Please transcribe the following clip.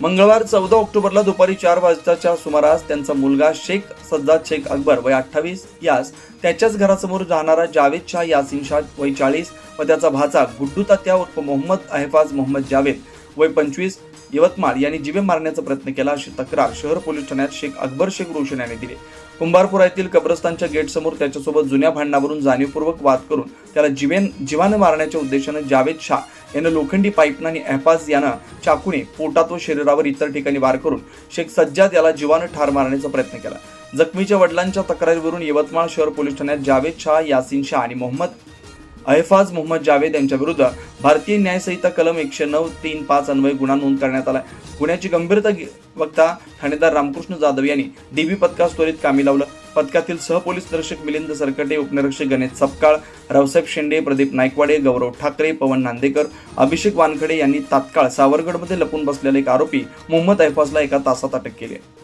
मंगळवार चौदा ऑक्टोबरला दुपारी चार वाजताच्या सुमारास त्यांचा मुलगा शेख सज्जाद शेख अकबर वय अठ्ठावीस यास त्याच्याच घरासमोर राहणारा जावेद शाह यासिन शाह वय चाळीस व त्याचा भाचा गुड्डू तात्या उर्फ मोहम्मद अहफाज मोहम्मद जावेद वय पंचवीस यवतमाळ यांनी जीवे मारण्याचा प्रयत्न केला अशी तक्रार शहर पोलीस ठाण्यात शेख अकबर शेख रोशन यांनी दिली. कुंभारपुरा येथील कब्रस्तानच्या गेटसमोर त्याच्यासोबत जुन्या भांडणावरून जाणीवपूर्वक वाद करून त्याला जीवेन जीवानं मारण्याच्या उद्देशानं जावेद शाह यानं लोखंडी पाईपनं आणि एहफाज यानं चाकूने पोटात व शरीरावर इतर ठिकाणी वार करून शेख सज्जाद याला जीवानं ठार मारण्याचा प्रयत्न केला. जखमीच्या वडिलांच्या तक्रारीवरून यवतमाळ शहर पोलीस ठाण्यात जावेद शाह यासिन शाह आणि मोहम्मद अहफाज मोहम्मद जावेद यांच्या विरुद्ध भारतीय न्यायसंहिता कलम एकशे नऊ तीन पाच अन्वय गुन्हा नोंद करण्यात आला. गुन्ह्याची गंभीरता वक्ता बघता ठाणेदार रामकृष्ण जाधव यांनी डीबी पथकास त्वरित कामी लावलं. पथकातील सहपोलीस निरीक्षक मिलिंद सरकटे उपनिरीक्षक गणेश सपकाळ रावसाहेब शेंडे प्रदीप नायकवाडे गौरव ठाकरे पवन नांदेकर अभिषेक वानखडे यांनी तात्काळ सावरगडमध्ये लपून बसलेले एक आरोपी मोहम्मद ऐफाजला एका तासात अटक केली आहे.